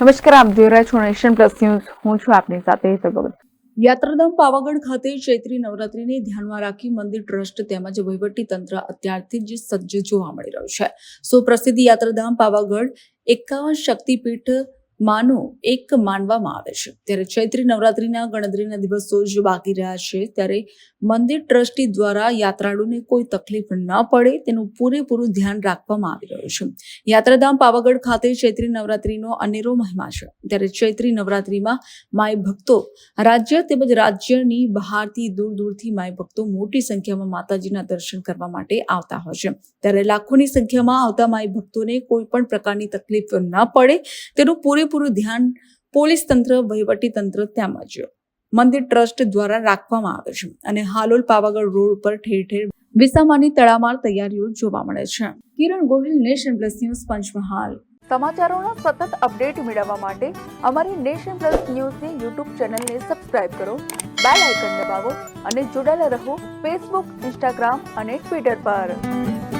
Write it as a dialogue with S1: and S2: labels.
S1: નમસ્કાર, આપ જોઈ રહ્યા છો નેશન પ્લસ ન્યૂઝ. હું છું આપની સાથે હેતલ
S2: યાત્રાધામ પાવાગઢ ખાતે ચૈત્રી નવરાત્રીને ધ્યાનમાં રાખી મંદિર ટ્રસ્ટ તેમજ વહીવટી તંત્ર અત્યારથી જ સજ્જ જોવા મળી રહ્યું છે. સુપ્રસિદ્ધ યાત્રાધામ પાવાગઢ એકાવન શક્તિપીઠ માનું એક માનવામાં આવે છે. ત્યારે ચૈત્રી નવરાત્રિના ગણતરીના દિવસો જ બાકી રહ્યા છે. ત્યારે મંદિર ટ્રસ્ટી દ્વારા યાત્રાળુને કોઈ તકલીફ ન પડે તેનું પૂરેપૂરું ધ્યાન રાખવામાં આવી રહ્યું છે. યાત્રાધામ પાવાગઢ ખાતે ચૈત્રી નવરાત્રિનો અનેરો મહિમા છે. ત્યારે ચૈત્રી નવરાત્રીમાં માય ભક્તો રાજ્ય તેમજ રાજ્યની બહારથી દૂર દૂરથી માય ભક્તો મોટી સંખ્યામાં માતાજીના દર્શન કરવા માટે આવતા હોય છે. ત્યારે લાખોની સંખ્યામાં આવતા માય ભક્તોને કોઈ પણ પ્રકારની તકલીફ ન પડે તેનું પૂરેપૂરું ધ્યાન પોલીસ તંત્ર, વહીવટી તંત્ર તેમજ મંદિર ટ્રસ્ટ દ્વારા રાખવામાં આવે છે અને હાલોલ પાવાગઢ રોડ ઉપર ઠેર ઠેર વિસામાની તડામાર તૈયારીઓ જોવા મળે છે. Kiran Gohil, nation plus news, Panchmahal.
S1: સમાચારોના સતત અપડેટ મેળવવા માટે અમારી નેશન પ્લસ ન્યૂઝની યુટ્યુબ ચેનલને સબસ્ક્રાઇબ કરો, બેલ આઇકન દબાવો અને જોડાયેલા રહો ફેસબુક, ઇન્સ્ટાગ્રામ અને ટ્વિટર પર.